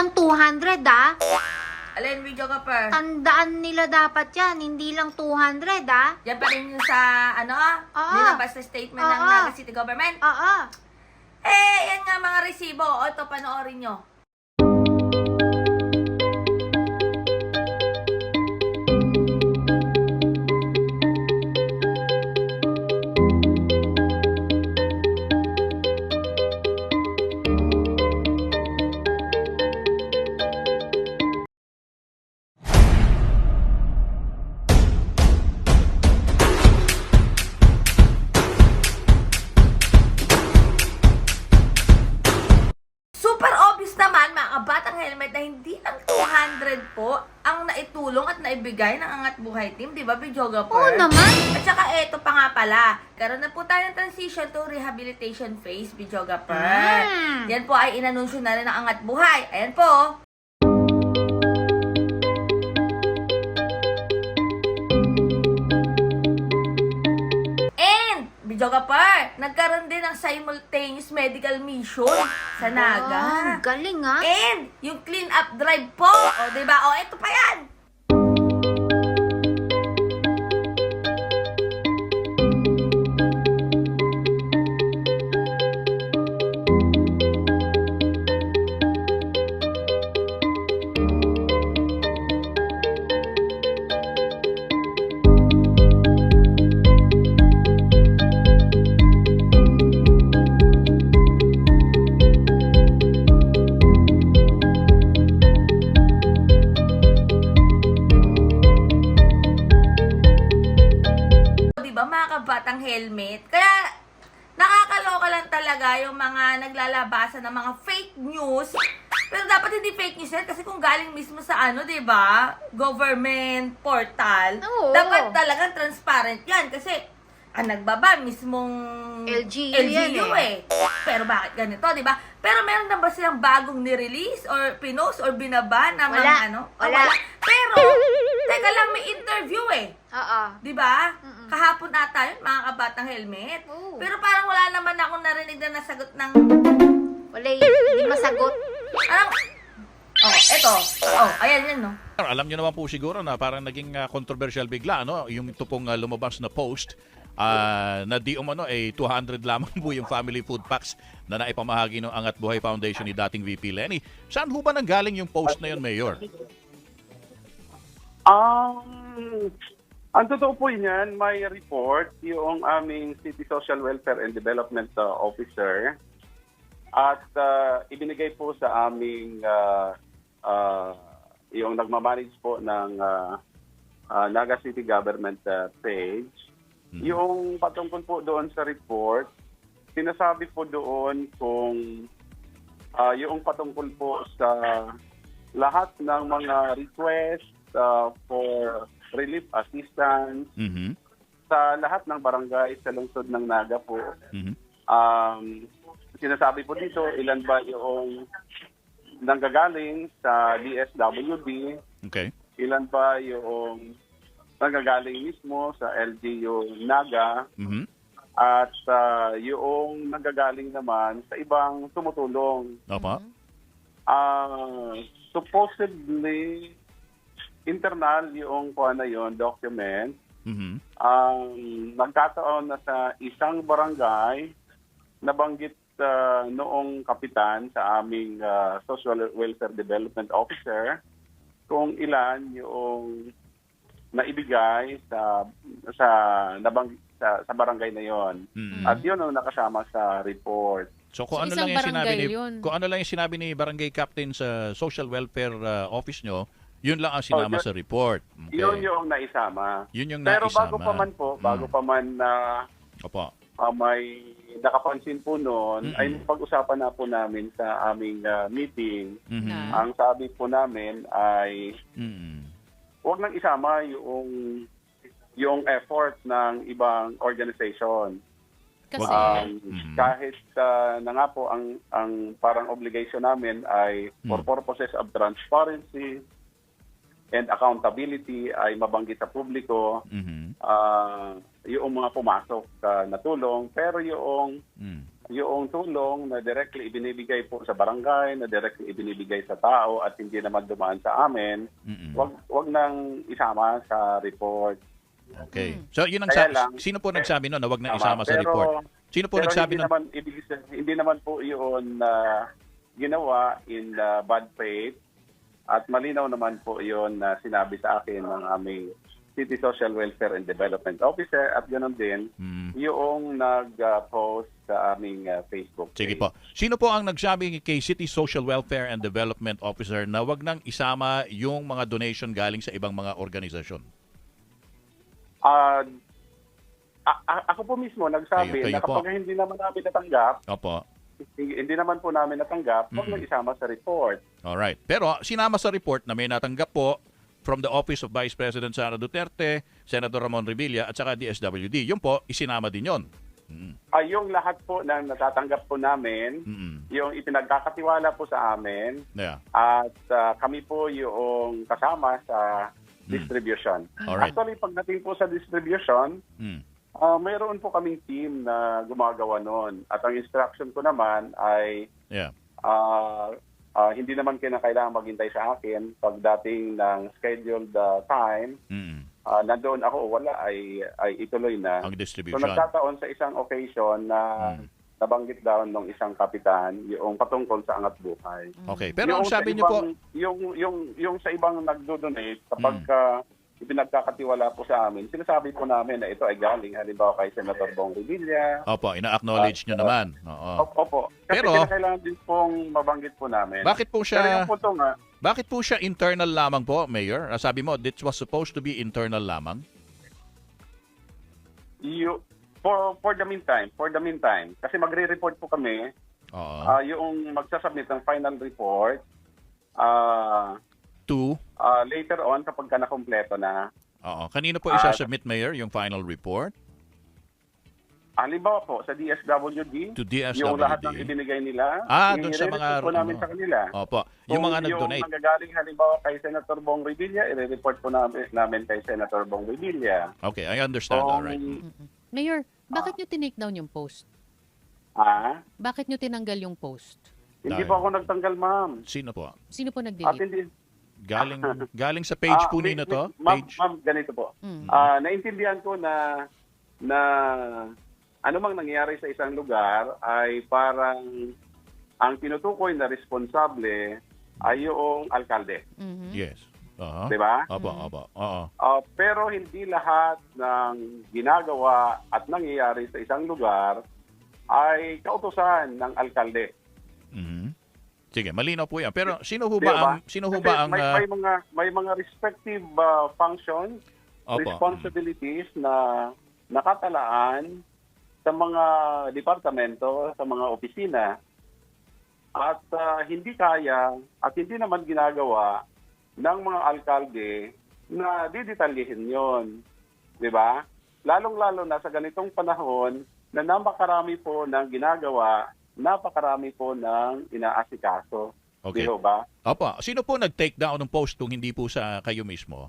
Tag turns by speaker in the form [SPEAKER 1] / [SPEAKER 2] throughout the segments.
[SPEAKER 1] lang 200 ah.
[SPEAKER 2] Alin, video ka per.
[SPEAKER 1] Tandaan nila dapat yan, hindi lang 200 ah.
[SPEAKER 2] Yan pa rin yung sa, ano,
[SPEAKER 1] Oo.
[SPEAKER 2] nilabas na statement ng
[SPEAKER 1] Oo.
[SPEAKER 2] Naga City Government.
[SPEAKER 1] Oo.
[SPEAKER 2] Eh, yan nga mga resibo. O, ito, panoorin nyo. Buhay Team, di ba, Bidyoga
[SPEAKER 1] Oo naman.
[SPEAKER 2] At saka eto pa nga pala, karoon na po tayo ng transition to rehabilitation phase, Bidyoga
[SPEAKER 1] Mm.
[SPEAKER 2] Yan po ay inanunsyo na rin ng Angat Buhay. Ayan po. And, Bidyoga Par, nagkaroon din ng simultaneous medical mission sa Naga.
[SPEAKER 1] Oh, galing ah.
[SPEAKER 2] And, yung clean up drive po. O, diba? O, ito pa yan. Mga naglalabasan ng mga fake news. Pero dapat hindi fake news yan kasi kung galing mismo sa ano, di ba? Government portal.
[SPEAKER 1] Oo.
[SPEAKER 2] Dapat talagang transparent yan kasi ang nagbaba mismong
[SPEAKER 1] LGU
[SPEAKER 2] LGU
[SPEAKER 1] yan
[SPEAKER 2] eh. Pero bakit ganito, di ba? Pero meron na ba silang bagong ni-release or pinost or binaba na mga
[SPEAKER 1] Wala.
[SPEAKER 2] ano? Ah,
[SPEAKER 1] Wala.
[SPEAKER 2] Pero, teka lang, may interview eh.
[SPEAKER 1] Oo.
[SPEAKER 2] Di ba?
[SPEAKER 1] Mm-mm.
[SPEAKER 2] Kahapon ata yun, mga kabatang helmet.
[SPEAKER 1] Oo.
[SPEAKER 2] Pero parang wala naman akong narinig na nasagot ng...
[SPEAKER 1] Wala y- hindi masagot.
[SPEAKER 2] Parang... Oh, eto. Oh, ayan yun, no?
[SPEAKER 3] Alam niyo naman po siguro na parang naging ah, controversial bigla no yung ito pong ah, lumabas na post ah, na di umano ay 200 lamang po yung family food packs na naipamahagi ng Angat Buhay Foundation ni dating VP Lenny. Saan ho ba nanggaling yung post na yun, Mayor?
[SPEAKER 4] Um, ang totoo po niyan, may report yung aming City Social Welfare and Development uh, Officer at uh, ibinigay po sa aming uh, uh, yung nagmamanage po ng uh, uh, Naga City Government uh, page.
[SPEAKER 3] Mhm.
[SPEAKER 4] Yung patungkol po doon sa report, sinasabi po doon kung uh, yung patungkol po sa lahat ng mga request uh, for relief assistance
[SPEAKER 3] Mhm.
[SPEAKER 4] sa lahat ng barangay sa lungsod ng Naga po.
[SPEAKER 3] Mhm.
[SPEAKER 4] Um, sinasabi po dito ilan ba yung nanggagaling sa DSWD,
[SPEAKER 3] Okay.
[SPEAKER 4] ilan ba yung nanggagaling mismo sa LGU Naga,
[SPEAKER 3] Mhm.
[SPEAKER 4] at uh, yung nanggagaling naman sa ibang tumutulong.
[SPEAKER 3] Opo.
[SPEAKER 4] Ah, supposedly internal yung kuha na yon document.
[SPEAKER 3] Mhm.
[SPEAKER 4] Ang nagkataon na sa isang barangay nabanggit ah, noong kapitan sa aming ah, Social Welfare Development Officer kung ilan yung naibigay sa sa nabang sa, sa barangay na yon.
[SPEAKER 3] Mhm.
[SPEAKER 4] At yun ang nakasama sa report.
[SPEAKER 3] So kung
[SPEAKER 5] So,
[SPEAKER 3] ano lang yung sinabi ni
[SPEAKER 5] barangay yun.
[SPEAKER 3] kung ano lang yung sinabi ni barangay captain sa social welfare ah, office nyo, yun lang ang sinama
[SPEAKER 4] Oh, yun-
[SPEAKER 3] sa report. Okay.
[SPEAKER 4] Yun yung naisama.
[SPEAKER 3] Yun yung
[SPEAKER 4] Pero
[SPEAKER 3] naisama.
[SPEAKER 4] bago pa man po, bago
[SPEAKER 3] Mm.
[SPEAKER 4] pa man na
[SPEAKER 3] Opo.
[SPEAKER 4] ah, may nakapansin po noon,
[SPEAKER 3] Mm-mm.
[SPEAKER 4] ay pag-usapan na po namin sa aming ah, meeting.
[SPEAKER 3] Mhm.
[SPEAKER 5] Na-
[SPEAKER 4] Ang sabi po namin ay
[SPEAKER 3] Mhm.
[SPEAKER 4] huwag nang isama yung yung effort ng ibang organization.
[SPEAKER 5] Kasi,
[SPEAKER 4] Um,
[SPEAKER 3] Mhm.
[SPEAKER 4] Kahit ah, na nga po ang ang parang obligation namin ay for
[SPEAKER 3] Mm.
[SPEAKER 4] purposes of transparency and accountability ay mabanggit sa publiko
[SPEAKER 3] Mhm.
[SPEAKER 4] ah yung mga pumasok ah, na tulong pero yung
[SPEAKER 3] Mhm.
[SPEAKER 4] yung tulong na directly ibinibigay po sa barangay, na directly ibinibigay sa tao at hindi naman dumaan sa amin,
[SPEAKER 3] Mm-mm.
[SPEAKER 4] wag wag nang isama sa report.
[SPEAKER 3] Okay. So, yun ang sa-
[SPEAKER 4] lang-
[SPEAKER 3] sino po nagsabi nun na wag na
[SPEAKER 4] Tama.
[SPEAKER 3] isama sa
[SPEAKER 4] Pero-
[SPEAKER 3] report? Sino po
[SPEAKER 4] Pero
[SPEAKER 3] nagsabi
[SPEAKER 4] hindi
[SPEAKER 3] nun?
[SPEAKER 4] naman ibig hindi naman po 'yun na ginawa in uh, bad faith at malinaw naman po 'yun na sinabi sa akin ng aming City Social Welfare and Development Officer at ganoon din
[SPEAKER 3] Mm.
[SPEAKER 4] yung nag-post sa aming uh, Facebook
[SPEAKER 3] Sige
[SPEAKER 4] page.
[SPEAKER 3] po. Sino po ang nagsabi kay City Social Welfare and Development Officer na wag nang isama yung mga donation galing sa ibang mga organisasyon?
[SPEAKER 4] Ah, a- a- ako po mismo nagsabi
[SPEAKER 3] Kayo- kayo
[SPEAKER 4] na
[SPEAKER 3] po.
[SPEAKER 4] kapag hindi naman namin natanggap,
[SPEAKER 3] Opo.
[SPEAKER 4] Hindi, naman po namin natanggap, huwag
[SPEAKER 3] Mm-mm.
[SPEAKER 4] na isama sa report.
[SPEAKER 3] Alright. Pero sinama sa report na may natanggap po from the Office of Vice President Sara Duterte, Senator Ramon Revilla at saka DSWD. Yun po, isinama din yon. Mm.
[SPEAKER 4] Ah, yung lahat po na natatanggap po namin,
[SPEAKER 3] Mm-mm.
[SPEAKER 4] yung ipinagkakatiwala po sa amin,
[SPEAKER 3] Yeah.
[SPEAKER 4] at ah, kami po yung kasama sa distribution.
[SPEAKER 3] Alright.
[SPEAKER 4] Actually, pagdating po sa distribution,
[SPEAKER 3] Mm.
[SPEAKER 4] Ah, mayroon po kaming team na gumagawa noon. At ang instruction ko naman ay
[SPEAKER 3] Yeah.
[SPEAKER 4] ah, ah, hindi naman kinakailangan maghintay sa akin pagdating ng scheduled ah, time.
[SPEAKER 3] Mm.
[SPEAKER 4] ah, nandoon ako o wala ay, ay ituloy na.
[SPEAKER 3] Ang
[SPEAKER 4] So
[SPEAKER 3] distribution.
[SPEAKER 4] nagkataon sa isang occasion na
[SPEAKER 3] Mm.
[SPEAKER 4] nabanggit daw ng isang kapitan yung patungkol sa angat buhay.
[SPEAKER 3] Okay. Pero ang
[SPEAKER 4] Yung sa
[SPEAKER 3] sabi niyo po,
[SPEAKER 4] ibang- yung yung yung sa ibang nagdo-donate kapag
[SPEAKER 3] Mm.
[SPEAKER 4] uh, ipinagkakatiwala po sa amin, sinasabi po namin na ito ay galing halimbawa kay Senator Bong Revilla.
[SPEAKER 3] opo, ina-acknowledge nyo naman. Oo.
[SPEAKER 4] Opo, opo. Kasi
[SPEAKER 3] Pero-
[SPEAKER 4] kinakailangan din pong mabanggit po namin.
[SPEAKER 3] Bakit po
[SPEAKER 4] Pero
[SPEAKER 3] siya
[SPEAKER 4] yung punto nga,
[SPEAKER 3] Bakit po siya internal lamang po, Mayor? Ah, Sabi mo, this was supposed to be internal lamang?
[SPEAKER 4] you, for for the meantime, for the meantime, kasi magre-report po kami,
[SPEAKER 3] Oo.
[SPEAKER 4] ah, yung magsasubmit ng final report, ah
[SPEAKER 3] Two.
[SPEAKER 4] ah, later on kapag ka nakompleto na,
[SPEAKER 3] Oo. Kanino po
[SPEAKER 4] Ah,
[SPEAKER 3] isasubmit, Mayor, yung final report?
[SPEAKER 4] halimbawa po sa DSWD,
[SPEAKER 3] To DSWD?
[SPEAKER 4] yung lahat ng ibinigay nila,
[SPEAKER 3] Ah, dun sa mga-
[SPEAKER 4] po namin
[SPEAKER 3] ano.
[SPEAKER 4] sa kanila.
[SPEAKER 3] Opo. Yung
[SPEAKER 4] Kung
[SPEAKER 3] mga nag-donate.
[SPEAKER 4] Yung nanggagaling halimbawa kay Senator Bong Revilla, i-report po namin, namin kay Senator Bong Revilla.
[SPEAKER 3] Okay, I understand.
[SPEAKER 4] Kung,
[SPEAKER 3] All right.
[SPEAKER 5] Mayor, bakit nyo tinake down yung post?
[SPEAKER 4] ah,
[SPEAKER 5] Bakit nyo tinanggal yung post?
[SPEAKER 4] hindi
[SPEAKER 3] Dahil-
[SPEAKER 4] po ako nagtanggal, ma'am.
[SPEAKER 3] Sino po?
[SPEAKER 5] Sino po
[SPEAKER 4] At
[SPEAKER 5] nag-delete?
[SPEAKER 4] hindi,
[SPEAKER 3] Galing galing sa page
[SPEAKER 4] Ah,
[SPEAKER 3] po
[SPEAKER 4] mi-
[SPEAKER 3] to?
[SPEAKER 4] Ma'am,
[SPEAKER 3] Page?
[SPEAKER 4] ma'am, ganito po.
[SPEAKER 5] Mm.
[SPEAKER 4] Ah, naintindihan ko na na anumang nangyayari sa isang lugar ay parang ang tinutukoy na responsable ay yung alkalde,
[SPEAKER 5] Mhm.
[SPEAKER 3] Yes. Oo.
[SPEAKER 4] 'di ba?
[SPEAKER 3] Opo, opo. Oo.
[SPEAKER 4] Ah, pero hindi lahat ng ginagawa at nangyayari sa isang lugar ay kautosan ng alkalde.
[SPEAKER 3] Sige, malinaw po yan. Pero sino ho ba
[SPEAKER 4] ba?
[SPEAKER 3] ang sino ho ba ang
[SPEAKER 4] may,
[SPEAKER 3] ah,
[SPEAKER 4] may mga may mga respective ah, functions,
[SPEAKER 3] opo.
[SPEAKER 4] responsibilities na nakatalaan sa mga departamento, sa mga opisina at ah, hindi kaya at hindi naman ginagawa ng mga alkalde na didetalyihin yon. 'Di ba? Lalong-lalo na sa ganitong panahon na napakarami po ng ginagawa, napakarami po ng inaasikaso.
[SPEAKER 3] Okay.
[SPEAKER 4] Di ba?
[SPEAKER 3] Opo. Sino po nag-take down ng post kung hindi po sa kayo mismo?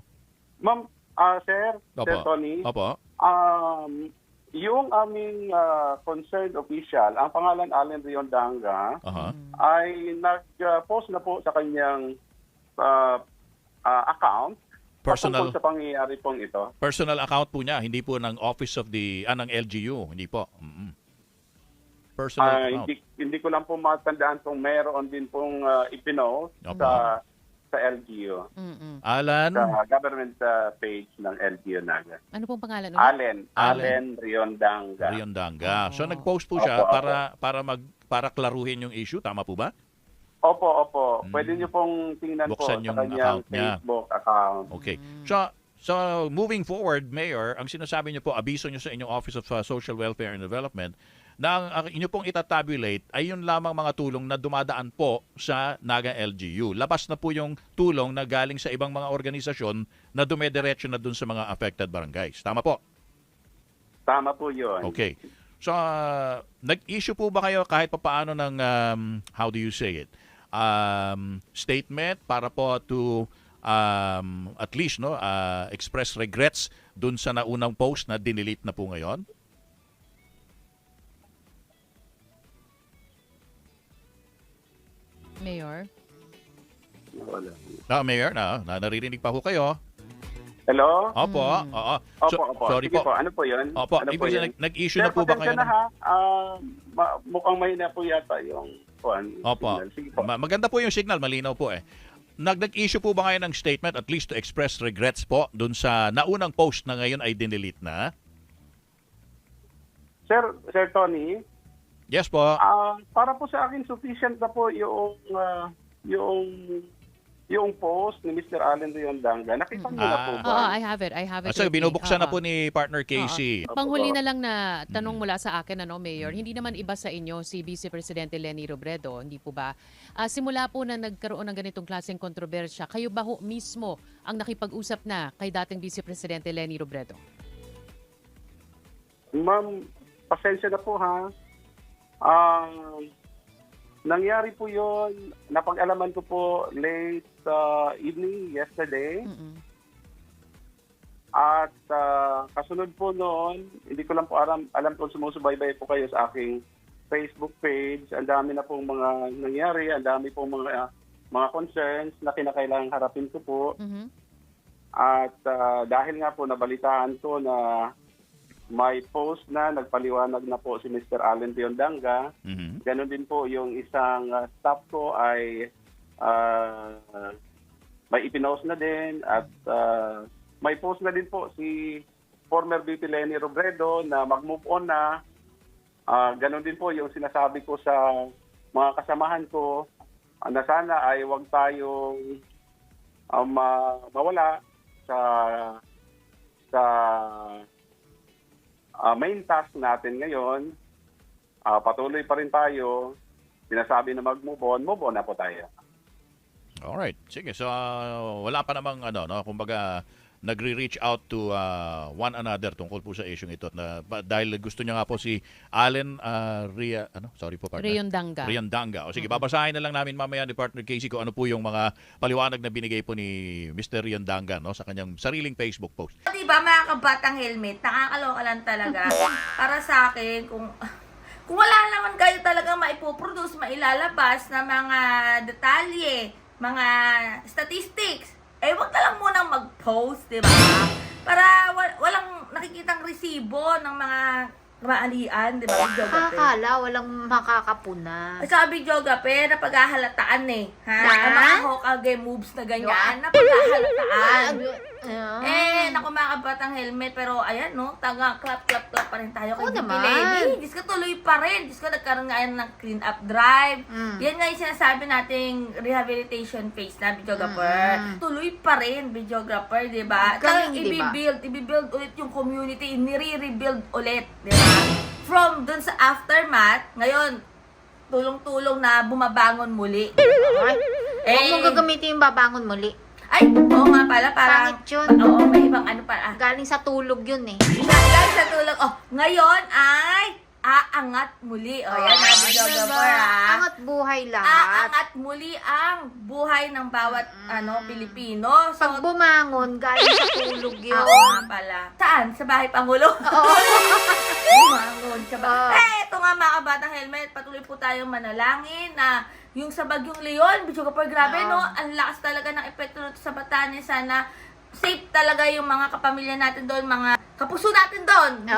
[SPEAKER 4] Ma'am, ah, sir,
[SPEAKER 3] Opo.
[SPEAKER 4] Sir Tony,
[SPEAKER 3] Opo.
[SPEAKER 4] um, yung aming ah, concerned official, ang pangalan Allen Riondanga,
[SPEAKER 3] Aha.
[SPEAKER 4] ay nag-post na po sa kanyang ah, ah, account
[SPEAKER 3] Personal
[SPEAKER 4] sa pangyayari pong ito.
[SPEAKER 3] personal account po niya, hindi po ng office of the ah, ng LGU, hindi po. Mm-mm. Personal
[SPEAKER 4] Ah,
[SPEAKER 3] account.
[SPEAKER 4] hindi, hindi ko lang po matandaan kung meron din pong uh, ipinost
[SPEAKER 3] Opo.
[SPEAKER 4] sa sa LGU,
[SPEAKER 5] Mm-mm.
[SPEAKER 3] Alan
[SPEAKER 4] sa government ah, page ng LGU Naga.
[SPEAKER 5] Ano pong pangalan ulit?
[SPEAKER 4] Allen,
[SPEAKER 3] Allen.
[SPEAKER 4] Riondanga.
[SPEAKER 3] Riondanga. So
[SPEAKER 5] Oo.
[SPEAKER 3] nag-post po siya
[SPEAKER 4] Opo, opo.
[SPEAKER 3] para para mag para klaruhin yung issue, tama po ba?
[SPEAKER 4] Opo, opo.
[SPEAKER 3] Mm.
[SPEAKER 4] Pwede niyo pong tingnan
[SPEAKER 3] Buksan
[SPEAKER 4] po
[SPEAKER 3] yung
[SPEAKER 4] sa kanyang
[SPEAKER 3] account niya.
[SPEAKER 4] Facebook account.
[SPEAKER 3] Okay. So so moving forward, Mayor, ang sinasabi niyo po, abiso niyo sa inyong Office of uh, Social Welfare and Development na ang, inyo pong itatabulate ay yun lamang mga tulong na dumadaan po sa Naga LGU. Labas na po yung tulong na galing sa ibang mga organisasyon na dumediretso na dun sa mga affected barangays. Tama po?
[SPEAKER 4] Tama po yun.
[SPEAKER 3] Okay. So, uh, nag-issue po ba kayo kahit papaano ng, um, how do you say it, um, statement para po to um, at least no uh, express regrets dun sa naunang post na dinelete na po ngayon?
[SPEAKER 5] Mayor?
[SPEAKER 4] Wala.
[SPEAKER 3] Ah, Mayor, na, na naririnig pa ho kayo.
[SPEAKER 4] Hello?
[SPEAKER 3] Opo,
[SPEAKER 5] Mm.
[SPEAKER 3] oo.
[SPEAKER 4] Opo,
[SPEAKER 3] So-
[SPEAKER 4] opo.
[SPEAKER 3] Sorry
[SPEAKER 4] Sige
[SPEAKER 3] po.
[SPEAKER 4] Ano po yun?
[SPEAKER 3] Opo,
[SPEAKER 4] ano
[SPEAKER 3] ibig sabihin, nag- nag-issue na
[SPEAKER 4] Sir,
[SPEAKER 3] po ba kayo?
[SPEAKER 4] pasensya na ha. Ah, ma- mukhang mahina po yata yung kuan.
[SPEAKER 3] Opo.
[SPEAKER 4] signal. Sige po.
[SPEAKER 3] Ma- maganda po yung signal, malinaw po eh. Nag- Nag-issue po ba kayo ng statement at least to express regrets po dun sa naunang post na ngayon ay dinelete na?
[SPEAKER 4] Sir, Sir Tony,
[SPEAKER 3] Yes po.
[SPEAKER 4] ah para po sa akin sufficient na po yung ah, yung yung post ni Mr. Allen Riondanga. Nakita niyo na po
[SPEAKER 3] Ah.
[SPEAKER 4] ba?
[SPEAKER 5] Oo, I have it. I have it.
[SPEAKER 3] Ah, so,
[SPEAKER 5] with me.
[SPEAKER 3] binubuksan na po ni partner Casey.
[SPEAKER 5] Oo. Panghuli na lang na tanong mula sa akin, ano, Mayor, hindi naman iba sa inyo si Vice Presidente Lenny Robredo, hindi po ba? Ah, simula po na nagkaroon ng ganitong klaseng kontrobersya, kayo ba ho mismo ang nakipag-usap na kay dating Vice Presidente Lenny Robredo?
[SPEAKER 4] Ma'am, pasensya na po ha. Ah, nangyari po yon napag-alaman ko po late uh, evening yesterday.
[SPEAKER 5] Mm-mm.
[SPEAKER 4] At ah, kasunod po noon, hindi ko lang po alam, alam kung sumusubaybay po kayo sa aking Facebook page. Ang dami na pong mga nangyari, ang dami pong mga mga concerns na kinakailangang harapin ko po.
[SPEAKER 5] Mhm.
[SPEAKER 4] At ah, dahil nga po nabalitaan ko na may post na nagpaliwanag na po si Mr. Allen Biondanga,
[SPEAKER 3] Mhm.
[SPEAKER 4] Ganon din po yung isang uh, staff ko ay uh, may ipinost na din at uh, may post na din po si former VP Lenny Robredo na mag-move on na. Uh, ganon din po yung sinasabi ko sa mga kasamahan ko uh, na sana ay wag tayong um, ma- mawala sa sa uh, main task natin ngayon Ah, patuloy pa rin tayo. Sinasabi na mag-move on, move on na po tayo.
[SPEAKER 3] Alright. Sige, so ah, wala pa namang ano, no, kumbaga nagre-reach out to ah, one another tungkol po sa issue ito na ba- dahil gusto niya nga po si Allen ah, Ria ano sorry po partner
[SPEAKER 5] Riondanga.
[SPEAKER 3] Riandanga. O sige, babasahin na lang namin mamaya ni partner Casey kung ano po yung mga paliwanag na binigay po ni Mr. Riandanga no sa kanyang sariling Facebook post.
[SPEAKER 2] Di ba mga kabatang helmet, nakakaloka lang talaga. Para sa akin, kung kung wala naman kayo talaga maipoproduce, mailalabas na mga detalye, mga statistics, eh wag na lang munang mag-post, di ba? Para wa- walang nakikitang resibo ng mga maalian, di ba? Videographer.
[SPEAKER 1] Kakala, walang makakapuna.
[SPEAKER 2] At saka videographer, napaghahalataan eh. Ha?
[SPEAKER 1] Na?
[SPEAKER 2] Ang mga Hokage moves na ganyan, napaghahalataan.
[SPEAKER 1] Ah.
[SPEAKER 2] Eh, naku mga kabatang helmet, pero ayan no, taga clap clap clap pa rin tayo kay
[SPEAKER 1] Oo naman.
[SPEAKER 2] Lenny. Diyos ko tuloy pa rin. Diyos ko nagkaroon nga yan ng clean up drive.
[SPEAKER 1] Mm.
[SPEAKER 2] Yan nga yung sinasabi nating rehabilitation phase na videographer.
[SPEAKER 1] Mm.
[SPEAKER 2] Tuloy pa rin videographer, di ba?
[SPEAKER 1] Galing,
[SPEAKER 2] Talagang
[SPEAKER 1] di ba?
[SPEAKER 2] i-build, i-build ulit yung community, nire-rebuild ulit, di ba? From dun sa aftermath, ngayon, tulong-tulong na bumabangon muli.
[SPEAKER 1] Ay,
[SPEAKER 2] Eh,
[SPEAKER 1] Huwag mong gagamitin yung babangon muli.
[SPEAKER 2] Ay, oo nga pala, parang...
[SPEAKER 1] Pangit yun.
[SPEAKER 2] Oo, may ibang ano pa. Ah,
[SPEAKER 1] Galing sa tulog yun eh.
[SPEAKER 2] Guys, sa tulog. Oh, ngayon ay aangat muli. Oh, yan na, videographer, ah.
[SPEAKER 1] Angat buhay lahat.
[SPEAKER 2] Aangat muli ang buhay ng bawat ano Pilipino.
[SPEAKER 1] Pag
[SPEAKER 2] So,
[SPEAKER 1] bumangon, galing sa tulog yun.
[SPEAKER 2] Oo nga pala. Saan? Sa bahay Pangulo?
[SPEAKER 1] Oo.
[SPEAKER 2] Bumangon sa bahay. Eh, ito nga mga kabatang helmet. Patuloy po tayong manalangin na yung sa Bagyong Leon, video ka grabe no, ang lakas talaga ng epekto nito sa Batanes. Sana safe talaga yung mga kapamilya natin doon, mga kapuso natin doon.
[SPEAKER 1] Oo,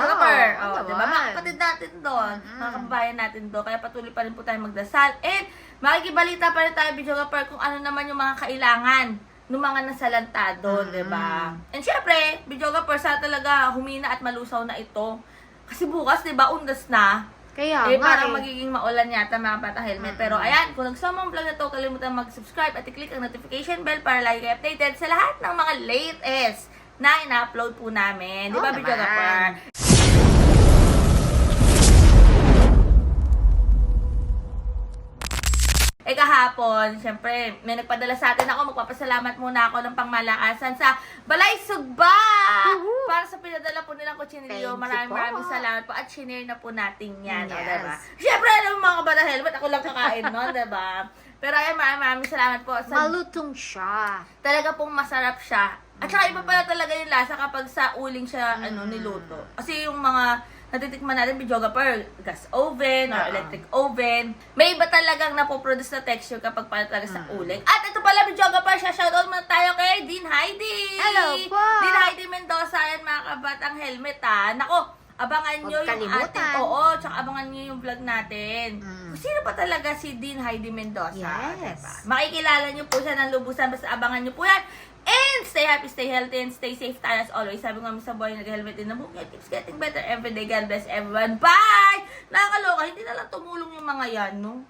[SPEAKER 2] oh, di ba?
[SPEAKER 1] naman.
[SPEAKER 2] Mga kapatid natin doon,
[SPEAKER 1] Mm-mm.
[SPEAKER 2] mga kababayan natin doon. Kaya patuloy pa rin po tayong magdasal. And makikibalita pa rin tayo, video ka kung ano naman yung mga kailangan ng mga nasalanta doon,
[SPEAKER 1] Mm.
[SPEAKER 2] di ba? And syempre, video ka sa talaga humina at malusaw na ito. Kasi bukas, di ba, undas na.
[SPEAKER 1] Kaya
[SPEAKER 2] eh,
[SPEAKER 1] nga
[SPEAKER 2] parang
[SPEAKER 1] eh.
[SPEAKER 2] magiging maulan yata mga bata helmet. Pero ayan, kung nagsama ang vlog na to, kalimutan mag-subscribe at i-click ang notification bell para lagi kayo updated sa lahat ng mga latest na ina-upload po namin. Di ba,
[SPEAKER 1] Oo
[SPEAKER 2] Video. Gapar? Eh kahapon, syempre, may nagpadala sa atin ako. Magpapasalamat muna ako ng pangmalakasan sa Balay Sugba!
[SPEAKER 1] Woohoo!
[SPEAKER 2] Para sa pinadala po nilang kutsinilyo. Maraming
[SPEAKER 1] po.
[SPEAKER 2] maraming salamat po. At shinare na po natin yan. o,
[SPEAKER 1] Yes.
[SPEAKER 2] diba? Syempre, alam mo mga kabata helmet, ako lang kakain nun, diba? Pero ayan, maraming maraming salamat po. Sa,
[SPEAKER 1] Malutong siya.
[SPEAKER 2] talaga pong masarap siya. At saka iba pala talaga yung lasa kapag sa uling siya ano niluto. Kasi yung mga natitikman natin videographer, gas oven or
[SPEAKER 1] Oo.
[SPEAKER 2] electric oven. May iba talagang napoproduce na texture kapag pala talaga sa
[SPEAKER 1] Mm.
[SPEAKER 2] uling. At ito pala videographer, siya shoutout muna tayo kay Dean Heidi!
[SPEAKER 1] Hello po!
[SPEAKER 2] Dean Heidi Mendoza, yan mga kabatang helmet ha. Nako, abangan nyo yung ating, oo, tsaka abangan nyo yung vlog natin.
[SPEAKER 1] Mm.
[SPEAKER 2] Kung sino pa talaga si Dean Heidi Mendoza.
[SPEAKER 1] Yes.
[SPEAKER 2] diba? Makikilala nyo po siya ng lubusan, basta abangan nyo po yan. And stay happy, stay healthy, and stay safe tayo as always. Sabi nga sa boy, nag-helmet din na book. It keeps getting better every day. God bless everyone. Bye! Nakakaloka, hindi na lang tumulong yung mga yan, no?